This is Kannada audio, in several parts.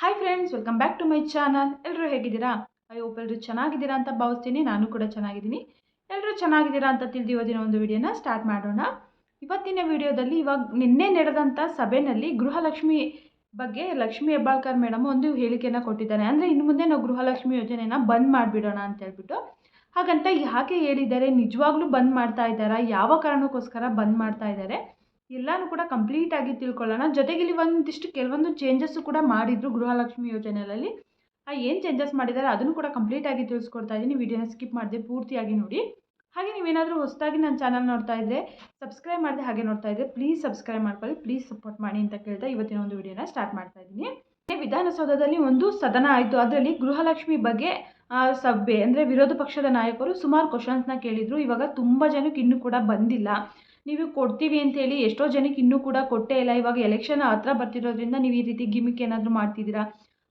Hi friends welcome back to my channel ಎಲ್ಲರೂ ಹೇಗಿದ್ದೀರಾ? ಐ ಹೋಪ್ ಎಲ್ಲರೂ ಚೆನ್ನಾಗಿದ್ದೀರಾ ಅಂತ ಭಾವಿಸ್ತೀನಿ. ನಾನು ಕೂಡ ಚೆನ್ನಾಗಿದ್ದೀನಿ. ಎಲ್ಲರೂ ಚೆನ್ನಾಗಿದ್ದೀರಾ ಅಂತ ತಿಳಿದು ಇವತ್ತಿನ ಒಂದು ವಿಡಿಯೋನ ಸ್ಟಾರ್ಟ್ ಮಾಡೋಣ. ಇವತ್ತಿನ ವಿಡಿಯೋದಲ್ಲಿ ಇವಾಗ ನಿನ್ನೆ ನಡೆದಂಥ ಸಭೆಯಲ್ಲಿ ಗೃಹಲಕ್ಷ್ಮಿ ಬಗ್ಗೆ ಲಕ್ಷ್ಮಿ ಹೆಬ್ಬಾಳ್ಕರ್ ಮೇಡಮ್ ಒಂದು ಹೇಳಿಕೆಯನ್ನು ಕೊಟ್ಟಿದ್ದಾರೆ. ಅಂದರೆ ಇನ್ನು ಮುಂದೆ ನಾವು ಗೃಹಲಕ್ಷ್ಮಿ ಯೋಜನೆನ ಬಂದ್ ಮಾಡಿಬಿಡೋಣ ಅಂತ ಹೇಳ್ಬಿಟ್ಟು ಹಾಗಂತ ಯಾಕೆ ಹೇಳಿದ್ದಾರೆ ನಿಜವಾಗ್ಲೂ ಬಂದ್ ಮಾಡ್ತಾ ಇದ್ದಾರಾ? ಯಾವ ಕಾರಣಕ್ಕೋಸ್ಕರ ಬಂದ್ ಮಾಡ್ತಾ ಇದ್ದಾರೆ? ಎಲ್ಲನೂ ಕೂಡ ಕಂಪ್ಲೀಟಾಗಿ ತಿಳ್ಕೊಳ್ಳೋಣ. ಜೊತೆಗೆ ಇಲ್ಲಿ ಒಂದಿಷ್ಟು ಕೆಲವೊಂದು ಚೇಂಜಸ್ಸು ಕೂಡ ಮಾಡಿದ್ರು ಗೃಹಲಕ್ಷ್ಮಿ ಯೋಜನೆಯಲ್ಲಿ ಆ ಏನು ಚೇಂಜಸ್ ಮಾಡಿದ್ದಾರೆ ಅದನ್ನು ಕೂಡ ಕಂಪ್ಲೀಟಾಗಿ ತಿಳಿಸ್ಕೊಡ್ತಾ ಇದ್ದೀನಿ ವಿಡಿಯೋನ ಸ್ಕಿಪ್ ಮಾಡಿದೆ ಪೂರ್ತಿಯಾಗಿ ನೋಡಿ. ಹಾಗೆ ನೀವೇನಾದರೂ ಹೊಸದಾಗಿ ನನ್ನ ಚಾನಲ್ ನೋಡ್ತಾ ಇದ್ದರೆ ಸಬ್ಸ್ಕ್ರೈಬ್ ಮಾಡಿದೆ ಹಾಗೆ ನೋಡ್ತಾ ಇದ್ದರೆ ಪ್ಲೀಸ್ ಸಬ್ಸ್ಕ್ರೈಬ್ ಮಾಡ್ಕೊಳ್ಳಿ. ಪ್ಲೀಸ್ ಸಪೋರ್ಟ್ ಮಾಡಿ ಅಂತ ಕೇಳ್ತಾ ಇವತ್ತಿನ ಒಂದು ವಿಡಿಯೋನ ಸ್ಟಾರ್ಟ್ ಮಾಡ್ತಾ ಇದ್ದೀನಿ ವಿಧಾನಸೌಧದಲ್ಲಿ ಒಂದು ಸದನ ಆಯಿತು. ಅದರಲ್ಲಿ ಗೃಹಲಕ್ಷ್ಮಿ ಬಗ್ಗೆ ಸಭೆ, ಅಂದರೆ ವಿರೋಧ ಪಕ್ಷದ ನಾಯಕರು ಸುಮಾರು ಕ್ವಶನ್ಸ್ನ ಕೇಳಿದರು. ಇವಾಗ ತುಂಬ ಜನಕ್ಕೆ ಇನ್ನೂ ಕೂಡ ಬಂದಿಲ್ಲ. ನೀವು ಕೊಡ್ತೀವಿ ಅಂತೇಳಿ ಎಷ್ಟೋ ಜನಕ್ಕೆ ಇನ್ನೂ ಕೂಡ ಕೊಟ್ಟೇ ಇಲ್ಲ. ಇವಾಗ ಎಲೆಕ್ಷನ್ ಹತ್ರ ಬರ್ತಿರೋದ್ರಿಂದ ನೀವು ಈ ರೀತಿ ಗಿಮಿಕ್ ಏನಾದರೂ ಮಾಡ್ತಿದ್ದೀರಾ?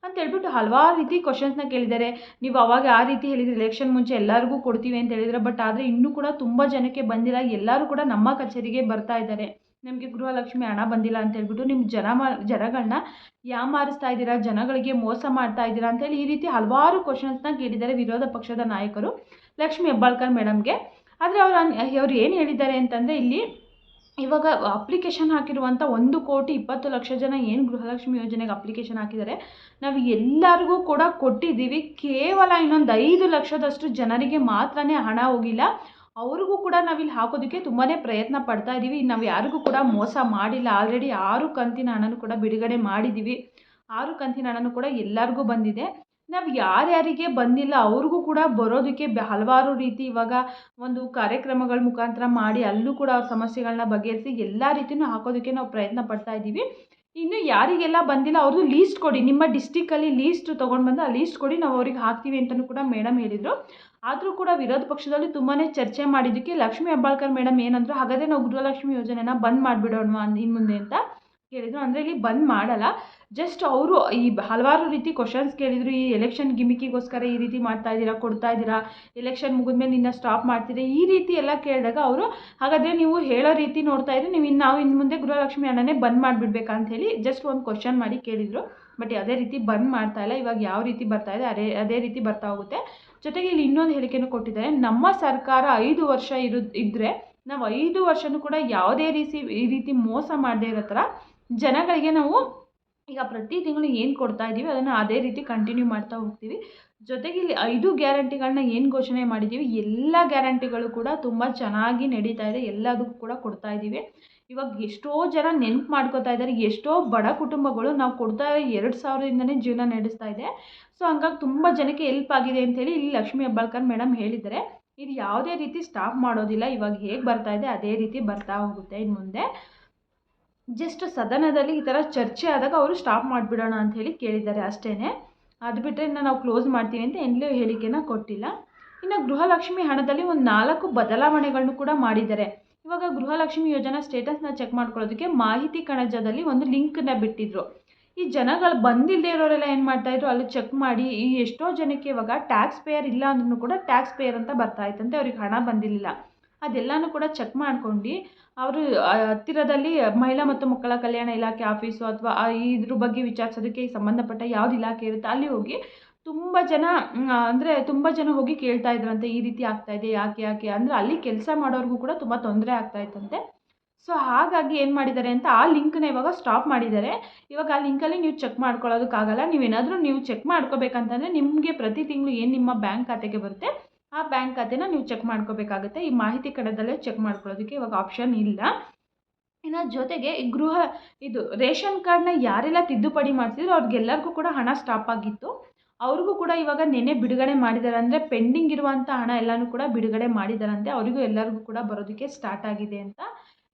ಅಂತ ಹೇಳ್ಬಿಟ್ಟು ಹಲವಾರು ರೀತಿ ಕ್ವಶನ್ಸ್ನ ಕೇಳಿದ್ದಾರೆ. ನೀವು ಅವಾಗ ಆ ರೀತಿ ಹೇಳಿದ್ರೆ ಎಲೆಕ್ಷನ್ ಮುಂಚೆ ಎಲ್ಲರಿಗೂ ಕೊಡ್ತೀವಿ ಅಂತ ಹೇಳಿದ್ರೆ ಬಟ್ ಆದರೆ ಇನ್ನೂ ಕೂಡ ತುಂಬ ಜನಕ್ಕೆ ಬಂದಿಲ್ಲ. ಎಲ್ಲರೂ ಕೂಡ ನಮ್ಮ ಕಚೇರಿಗೆ ಬರ್ತಾ ಇದ್ದಾರೆ. ನಮಗೆ ಗೃಹಲಕ್ಷ್ಮಿ ಹಣ ಬಂದಿಲ್ಲ ಅಂತ ಹೇಳ್ಬಿಟ್ಟು ನಿಮ್ಮ ಜನ ಜನಗಳನ್ನ ಯಾಮಾರಿಸ್ತಾ ಇದ್ದೀರಾ? ಜನಗಳಿಗೆ ಮೋಸ ಮಾಡ್ತಾ ಇದ್ದೀರಾ? ಅಂತೇಳಿ ಈ ರೀತಿ ಹಲವಾರು ಕ್ವಶನ್ಸ್ನ ಕೇಳಿದ್ದಾರೆ ವಿರೋಧ ಪಕ್ಷದ ನಾಯಕರು. ಲಕ್ಷ್ಮಿ ಹೆಬ್ಬಾಳ್ಕರ್ ಮೇಡಮ್ಗೆ ಆದರೆ ಅವ್ರು ಅವ್ರು ಏನು ಹೇಳಿದ್ದಾರೆ ಅಂತಂದರೆ ಇಲ್ಲಿ ಇವಾಗ ಅಪ್ಲಿಕೇಶನ್ ಹಾಕಿರುವಂಥ ಒಂದು ಕೋಟಿ ಇಪ್ಪತ್ತು ಲಕ್ಷ ಜನ ಏನು ಗೃಹಲಕ್ಷ್ಮಿ ಯೋಜನೆಗೆ ಅಪ್ಲಿಕೇಶನ್ ಹಾಕಿದ್ದಾರೆ, ನಾವು ಎಲ್ಲರಿಗೂ ಕೂಡ ಕೊಟ್ಟಿದ್ದೀವಿ. ಕೇವಲ ಇನ್ನೊಂದು ಐದು ಲಕ್ಷದಷ್ಟು ಜನರಿಗೆ ಮಾತ್ರನೇ ಹಣ ಹೋಗಿಲ್ಲ. ಅವ್ರಿಗೂ ಕೂಡ ನಾವಿಲ್ಲಿ ಹಾಕೋದಕ್ಕೆ ತುಂಬಾ ಪ್ರಯತ್ನ ಪಡ್ತಾ ಇದ್ದೀವಿ ನಾವು ಯಾರಿಗೂ ಕೂಡ ಮೋಸ ಮಾಡಿಲ್ಲ. ಆಲ್ರೆಡಿ ಆರು ಕಂತಿನ ಹಣನೂ ಕೂಡ ಬಿಡುಗಡೆ ಮಾಡಿದ್ದೀವಿ ಆರು ಕಂತಿನ ಹಣನೂ ಕೂಡ ಎಲ್ಲರಿಗೂ ಬಂದಿದೆ. ನಾವು ಯಾರ್ಯಾರಿಗೆ ಬಂದಿಲ್ಲ, ಅವ್ರಿಗೂ ಕೂಡ ಬರೋದಕ್ಕೆ ಹಲವಾರು ರೀತಿ ಇವಾಗ ಒಂದು ಕಾರ್ಯಕ್ರಮಗಳ ಮುಖಾಂತರ ಮಾಡಿ ಅಲ್ಲೂ ಕೂಡ ಅವ್ರ ಸಮಸ್ಯೆಗಳನ್ನ ಬಗೆಹರಿಸಿ ಎಲ್ಲ ರೀತಿಯೂ ಹಾಕೋದಕ್ಕೆ ನಾವು ಪ್ರಯತ್ನ ಪಡ್ತಾ ಇದ್ದೀವಿ. ಇನ್ನು ಯಾರಿಗೆಲ್ಲ ಬಂದಿಲ್ಲ ಅವ್ರದ್ದು ಲೀಸ್ಟ್ ಕೊಡಿ. ನಿಮ್ಮ ಡಿಸ್ಟಿಕಲ್ಲಿ ಲೀಸ್ಟ್ ತೊಗೊಂಡು ಬಂದು ಆ ಲೀಸ್ಟ್ ಕೊಡಿ, ನಾವು ಅವ್ರಿಗೆ ಹಾಕ್ತೀವಿ ಅಂತಲೂ ಕೂಡ ಮೇಡಮ್ ಹೇಳಿದರು. ಆದರೂ ಕೂಡ ವಿರೋಧ ಪಕ್ಷದಲ್ಲಿ ತುಂಬಾ ಚರ್ಚೆ ಮಾಡಿದ್ದಕ್ಕೆ ಲಕ್ಷ್ಮೀ ಹೆಬ್ಬಾಳ್ಕರ್ ಮೇಡಮ್ ಏನಂದ್ರು, ಹಾಗಾದರೆ ನಾವು ಗೃಹಲಕ್ಷ್ಮಿ ಯೋಜನೆನ ಬಂದ್ ಮಾಡಿಬಿಡೋಣ ಇನ್ನು ಮುಂದೆ ಅಂತ. ಕೇಳಿದರು. ಅಂದರೆ ಇಲ್ಲಿ ಬಂದ್ ಮಾಡಲ್ಲ. ಜಸ್ಟ್ ಅವರು ಈ ಹಲವಾರು ರೀತಿ ಕ್ವಶನ್ಸ್ ಕೇಳಿದರು. ಈ ಎಲೆಕ್ಷನ್ ಗಿಮಿಕಿಗೋಸ್ಕರ ಈ ರೀತಿ ಮಾಡ್ತಾ ಇದ್ದೀರಾ, ಕೊಡ್ತಾ ಇದ್ದೀರಾ ಎಲೆಕ್ಷನ್ ಮುಗಿದ್ಮೇಲೆ ನಿನ್ನ ಸ್ಟಾಪ್ ಮಾಡ್ತೀರಾ, ಈ ರೀತಿ ಎಲ್ಲ ಕೇಳಿದಾಗ ಅವರು, ಹಾಗಾದರೆ ನೀವು ಹೇಳೋ ರೀತಿ ನೋಡ್ತಾ ಇದ್ರೆ ನೀವು ಇನ್ನು ನಾವು ಇನ್ನು ಮುಂದೆ ಗೃಹಲಕ್ಷ್ಮಿ ಅಣ್ಣನೇ ಬಂದ್ ಮಾಡಿಬಿಡ್ಬೇಕಂತ ಹೇಳಿ ಜಸ್ಟ್ ಒಂದು ಕ್ವಶನ್ ಮಾಡಿ ಕೇಳಿದರು. ಬಟ್ ಯಾವುದೇ ರೀತಿ ಬಂದ್ ಮಾಡ್ತಾ ಇಲ್ಲ. ಇವಾಗ ಯಾವ ರೀತಿ ಬರ್ತಾ ಇದೆ, ಅದೇ ಅದೇ ರೀತಿ ಬರ್ತಾ ಹೋಗುತ್ತೆ. ಜೊತೆಗೆ ಇಲ್ಲಿ ಇನ್ನೊಂದು ಹೇಳಿಕೆಯನ್ನು ಕೊಟ್ಟಿದ್ದಾರೆ. ನಮ್ಮ ಸರ್ಕಾರ ಐದು ವರ್ಷ ಇರು ಇದ್ದರೆ ನಾವು ಐದು ವರ್ಷನೂ ಕೂಡ ಯಾವುದೇ ರೀತಿ, ಈ ರೀತಿ ಮೋಸ ಮಾಡದೇ ಇರೋ ಥರ ಜನಗಳಿಗೆ ನಾವು ಈಗ ಪ್ರತಿ ತಿಂಗಳು ಏನು ಕೊಡ್ತಾ ಇದ್ದೀವಿ ಅದನ್ನು ಅದೇ ರೀತಿ ಕಂಟಿನ್ಯೂ ಮಾಡ್ತಾ ಹೋಗ್ತೀವಿ. ಜೊತೆಗೆ ಇಲ್ಲಿ ಐದು ಗ್ಯಾರಂಟಿಗಳನ್ನ ಏನು ಘೋಷಣೆ ಮಾಡಿದ್ದೀವಿ ಎಲ್ಲ ಗ್ಯಾರಂಟಿಗಳು ಕೂಡ ತುಂಬ ಚೆನ್ನಾಗಿ ನಡೀತಾ ಇದೆ, ಎಲ್ಲದಕ್ಕೂ ಕೂಡ ಕೊಡ್ತಾ ಇದ್ದೀವಿ ಇವಾಗ ಎಷ್ಟೋ ಜನ ನೆನ್ಪು ಮಾಡ್ಕೋತಾ ಇದ್ದಾರೆ ಎಷ್ಟೋ ಬಡ ಕುಟುಂಬಗಳು ನಾವು ಕೊಡ್ತಾ ಎರಡು ಸಾವಿರದಿಂದನೇ ಜೀವನ ನಡೆಸ್ತಾ ಇದೆ. ಸೊ ಹಂಗಾಗಿ ತುಂಬ ಜನಕ್ಕೆ ಹೆಲ್ಪ್ ಆಗಿದೆ ಅಂತೇಳಿ ಇಲ್ಲಿ ಲಕ್ಷ್ಮೀ ಹೆಬ್ಬಾಳ್ಕರ್ ಮೇಡಮ್ ಹೇಳಿದ್ದಾರೆ. ಇದು ಯಾವುದೇ ರೀತಿ ಸ್ಟಾಪ್ ಮಾಡೋದಿಲ್ಲ, ಇವಾಗ ಹೇಗೆ ಬರ್ತಾ ಇದೆ, ಅದೇ ರೀತಿ ಬರ್ತಾ ಹೋಗುತ್ತೆ ಇನ್ನು ಮುಂದೆ. ಜಸ್ಟ್ ಸದನದಲ್ಲಿ ಈ ಥರ ಚರ್ಚೆ ಆದಾಗ ಅವರು ಸ್ಟಾಪ್ ಮಾಡಿಬಿಡೋಣ ಅಂತ ಹೇಳಿ ಕೇಳಿದ್ದಾರೆ ಅಷ್ಟೇ ಅದು ಬಿಟ್ಟರೆ ಇನ್ನು ನಾವು ಕ್ಲೋಸ್ ಮಾಡ್ತೀವಿ ಅಂತ ಎಲ್ಲೂ ಹೇಳಿಕೆನ ಕೊಟ್ಟಿಲ್ಲ. ಇನ್ನು ಗೃಹಲಕ್ಷ್ಮಿ ಹಣದಲ್ಲಿ ಒಂದು ನಾಲ್ಕು ಬದಲಾವಣೆಗಳನ್ನು ಕೂಡ ಮಾಡಿದ್ದಾರೆ. ಇವಾಗ ಗೃಹಲಕ್ಷ್ಮಿ ಯೋಜನಾ ಸ್ಟೇಟಸ್ನ ಚೆಕ್ ಮಾಡ್ಕೊಳ್ಳೋದಕ್ಕೆ ಮಾಹಿತಿ ಕಣಜದಲ್ಲಿ ಒಂದು ಲಿಂಕನ್ನ ಬಿಟ್ಟಿದ್ರು. ಈ ಜನಗಳು ಬಂದಿಲ್ಲದೆ ಇರೋರೆಲ್ಲ ಏನು ಮಾಡ್ತಾಯಿದ್ರು ಅಲ್ಲಿ ಚೆಕ್ ಮಾಡಿ ಈ ಎಷ್ಟೋ ಜನಕ್ಕೆ ಇವಾಗ ಟ್ಯಾಕ್ಸ್ ಪೇಯರ್ ಇಲ್ಲ ಅಂದ್ರೂ ಕೂಡ ಟ್ಯಾಕ್ಸ್ ಪೇಯರ್ ಅಂತ ಬರ್ತಾ ಇತ್ತಂತೆ. ಅವ್ರಿಗೆ ಹಣ ಬಂದಿರಲಿಲ್ಲ. ಅದೆಲ್ಲನೂ ಕೂಡ ಚೆಕ್ ಮಾಡ್ಕೊಂಡು ಅವರು ಹತ್ತಿರದಲ್ಲಿ ಮಹಿಳಾ ಮತ್ತು ಮಕ್ಕಳ ಕಲ್ಯಾಣ ಇಲಾಖೆ ಆಫೀಸು ಅಥವಾ ಇದ್ರ ಬಗ್ಗೆ ವಿಚಾರಿಸೋದಕ್ಕೆ ಸಂಬಂಧಪಟ್ಟ ಯಾವ್ದು ಇಲಾಖೆ ಇರುತ್ತೆ, ಅಲ್ಲಿ ಹೋಗಿ ತುಂಬ ಜನ ಅಂದರೆ ತುಂಬ ಜನ ಹೋಗಿ ಕೇಳ್ತಾ ಇದ್ರಂತೆ, ಈ ರೀತಿ ಆಗ್ತಾ ಇದೆ, ಯಾಕೆ ಯಾಕೆ ಅಂದರೆ ಅಲ್ಲಿ ಕೆಲಸ ಮಾಡೋರಿಗೂ ಕೂಡ ತುಂಬ ತೊಂದರೆ ಆಗ್ತಾ ಇತ್ತಂತೆ. ಸೊ ಹಾಗಾಗಿ ಏನು ಮಾಡಿದ್ದಾರೆ ಅಂತ ಆ ಲಿಂಕ್ನ ಇವಾಗ ಸ್ಟಾಪ್ ಮಾಡಿದ್ದಾರೆ. ಇವಾಗ ಆ ಲಿಂಕಲ್ಲಿ ನೀವು ಚೆಕ್ ಮಾಡ್ಕೊಳ್ಳೋದಕ್ಕಾಗಲ್ಲ, ನೀವೇನಾದರೂ ನೀವು ಚೆಕ್ ಮಾಡ್ಕೋಬೇಕಂತಂದರೆ ನಿಮಗೆ ಪ್ರತಿ ತಿಂಗಳು ಏನು ನಿಮ್ಮ ಬ್ಯಾಂಕ್ ಖಾತೆಗೆ ಬರುತ್ತೆ ಆ ಬ್ಯಾಂಕ್ ಖಾತೆನ ನೀವು ಚೆಕ್ ಮಾಡ್ಕೋಬೇಕಾಗುತ್ತೆ. ಈ ಮಾಹಿತಿ ಕಡದಲ್ಲೇ ಚೆಕ್ ಮಾಡ್ಕೊಳ್ಳೋದಕ್ಕೆ ಇವಾಗ ಆಪ್ಷನ್ ಇಲ್ಲ. ಇನ್ನು ಜೊತೆಗೆ ಈ ಗೃಹ ಇದು ರೇಷನ್ ಕಾರ್ಡ್ನ ಯಾರೆಲ್ಲ ತಿದ್ದುಪಡಿ ಮಾಡಿಸಿದ್ರು ಅವ್ರಿಗೆಲ್ಲರಿಗೂ ಕೂಡ ಹಣ ಸ್ಟಾಪ್ ಆಗಿತ್ತು. ಅವ್ರಿಗೂ ಕೂಡ ಇವಾಗ ನೆನೆ ಬಿಡುಗಡೆ ಮಾಡಿದ್ದಾರೆ ಅಂದರೆ ಪೆಂಡಿಂಗ್ ಇರುವಂಥ ಹಣ ಎಲ್ಲನೂ ಕೂಡ ಬಿಡುಗಡೆ ಮಾಡಿದಾರಂತೆ ಅವರಿಗೂ ಎಲ್ಲರಿಗೂ ಕೂಡ ಬರೋದಕ್ಕೆ ಸ್ಟಾರ್ಟ್ ಆಗಿದೆ ಅಂತ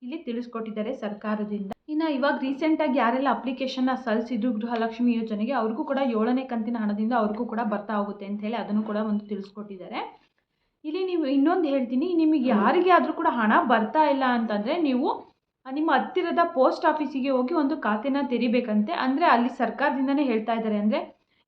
ಇಲ್ಲಿ ತಿಳಿಸ್ಕೊಟ್ಟಿದ್ದಾರೆ ಸರ್ಕಾರದಿಂದ. ಇನ್ನು ಇವಾಗ ರೀಸೆಂಟಾಗಿ ಯಾರೆಲ್ಲ ಅಪ್ಲಿಕೇಶನ್ನ ಸಲ್ಲಿಸಿದ್ರು ಗೃಹಲಕ್ಷ್ಮಿ ಯೋಜನೆಗೆ ಅವ್ರಿಗೂ ಕೂಡ ಏಳನೇ ಕಂತಿನ ಹಣದಿಂದ ಅವ್ರಿಗೂ ಕೂಡ ಬರ್ತಾ ಹೋಗುತ್ತೆ ಅಂತ ಹೇಳಿ ಅದನ್ನು ಕೂಡ ಒಂದು ತಿಳಿಸ್ಕೊಟ್ಟಿದ್ದಾರೆ. ಇಲ್ಲಿ ನೀವು ಇನ್ನೊಂದು ಹೇಳ್ತೀನಿ ನಿಮಗೆ ಯಾರಿಗೆ ಆದರೂ ಕೂಡ ಹಣ ಬರ್ತಾ ಇಲ್ಲ ಅಂತಂದರೆ ನೀವು ನಿಮ್ಮ ಹತ್ತಿರದ ಪೋಸ್ಟ್ ಆಫೀಸಿಗೆ ಹೋಗಿ ಒಂದು ಖಾತೆನ ತೆರಿಬೇಕಂತೆ. ಅಂದರೆ ಅಲ್ಲಿ ಸರ್ಕಾರದಿಂದನೇ ಹೇಳ್ತಾ ಇದ್ದಾರೆ ಅಂದರೆ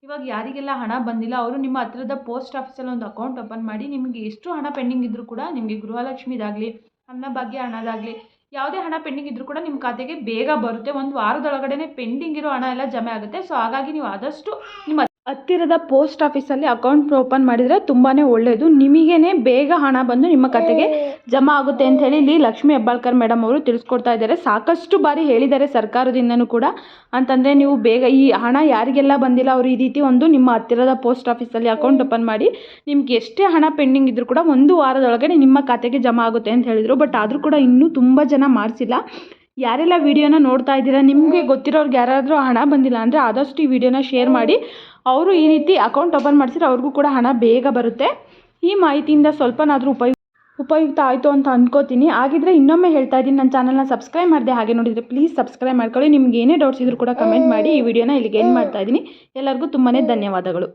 ಇವಾಗ ಯಾರಿಗೆಲ್ಲ ಹಣ ಬಂದಿಲ್ಲ ಅವರು ನಿಮ್ಮ ಹತ್ತಿರದ ಪೋಸ್ಟ್ ಆಫೀಸಲ್ಲಿ ಒಂದು ಅಕೌಂಟ್ ಓಪನ್ ಮಾಡಿ ನಿಮಗೆ ಎಷ್ಟು ಹಣ ಪೆಂಡಿಂಗ್ ಇದ್ದರೂ ಕೂಡ ನಿಮಗೆ ಗೃಹಲಕ್ಷ್ಮಿದಾಗಲಿ ಅನ್ನಭಾಗ್ಯ ಹಣದಾಗಲಿ ಯಾವುದೇ ಹಣ ಪೆಂಡಿಂಗ್ ಇದ್ದರೂ ಕೂಡ ನಿಮ್ಮ ಖಾತೆಗೆ ಬೇಗ ಬರುತ್ತೆ. ಒಂದು ವಾರದೊಳಗಡೆ ಪೆಂಡಿಂಗ್ ಇರೋ ಹಣ ಎಲ್ಲ ಜಮೆ ಆಗುತ್ತೆ. ಸೊ ಹಾಗಾಗಿ ನೀವು ಆದಷ್ಟು ನಿಮ್ಮ ಹತ್ತಿರದ ಪೋಸ್ಟ್ ಆಫೀಸಲ್ಲಿ ಅಕೌಂಟ್ ಓಪನ್ ಮಾಡಿದರೆ ತುಂಬಾ ಒಳ್ಳೆಯದು ನಿಮಗೇ ಬೇಗ ಹಣ ಬಂದು ನಿಮ್ಮ ಖಾತೆಗೆ ಜಮಾ ಆಗುತ್ತೆ ಅಂತ ಹೇಳಿ ಇಲ್ಲಿ ಲಕ್ಷ್ಮೀ ಹೆಬ್ಬಾಳ್ಕರ್ ಮೇಡಮ್ ಅವರು ತಿಳಿಸ್ಕೊಡ್ತಾ ಇದ್ದಾರೆ. ಸಾಕಷ್ಟು ಬಾರಿ ಹೇಳಿದ್ದಾರೆ ಸರ್ಕಾರದಿಂದನೂ ಕೂಡ. ಅಂತಂದರೆ ನೀವು ಬೇಗ ಈ ಹಣ ಯಾರಿಗೆಲ್ಲ ಬಂದಿಲ್ಲ ಅವರು ಈ ರೀತಿ ಒಂದು ನಿಮ್ಮ ಹತ್ತಿರದ ಪೋಸ್ಟ್ ಆಫೀಸಲ್ಲಿ ಅಕೌಂಟ್ ಓಪನ್ ಮಾಡಿ ನಿಮ್ಗೆ ಎಷ್ಟೇ ಹಣ ಪೆಂಡಿಂಗ್ ಇದ್ದರೂ ಕೂಡ ಒಂದು ವಾರದೊಳಗಡೆ ನಿಮ್ಮ ಖಾತೆಗೆ ಜಮಾ ಆಗುತ್ತೆ ಅಂತ ಹೇಳಿದರು. ಬಟ್ ಆದರೂ ಕೂಡ ಇನ್ನೂ ತುಂಬ ಜನ ಮಾಡಿಸಿಲ್ಲ. ಯಾರೆಲ್ಲ ವಿಡಿಯೋನ ನೋಡ್ತಾ ಇದ್ದೀರಾ, ನಿಮಗೆ ಗೊತ್ತಿರೋರ್ಗೆ ಯಾರಾದರೂ ಹಣ ಬಂದಿಲ್ಲ ಅಂದರೆ ಆದಷ್ಟು ಈ ವಿಡಿಯೋನ ಶೇರ್ ಮಾಡಿ. ಅವರು ಈ ರೀತಿ ಅಕೌಂಟ್ ಓಪನ್ ಮಾಡಿಸಿದ್ರೆ ಅವ್ರಿಗೂ ಕೂಡ ಹಣ ಬೇಗ ಬರುತ್ತೆ. ಈ ಮಾಹಿತಿಯಿಂದ ಸ್ವಲ್ಪನಾದರೂ ಉಪಯೋಗ ಉಪಯುಕ್ತ ಆಯಿತು ಅಂತ ಅಂದ್ಕೋತೀನಿ ಹಾಗಿದ್ರೆ ಇನ್ನೊಮ್ಮೆ ಹೇಳ್ತಾ ಇದ್ದೀನಿ, ನನ್ನ ಚಾನಲ್ನ ಸಬ್ಸ್ಕ್ರೈಬ್ ಮಾಡಿದೆ ಹಾಗೆ ನೋಡಿದರೆ ಪ್ಲೀಸ್ ಸಬ್ಸ್ಕ್ರೈಬ್ ಮಾಡ್ಕೊಳ್ಳಿ. ನಿಮ್ಗೆ ಏನೇ ಡೌಟ್ಸ್ ಇದ್ರೂ ಕೂಡ ಕಮೆಂಟ್ ಮಾಡಿ ಈ ವಿಡಿಯೋನ ಇಲ್ಲಿಗೆ ಏನು ಮಾಡ್ತಾ ಇದ್ದೀನಿ. ಎಲ್ಲರಿಗೂ ತುಂಬಾ ಧನ್ಯವಾದಗಳು.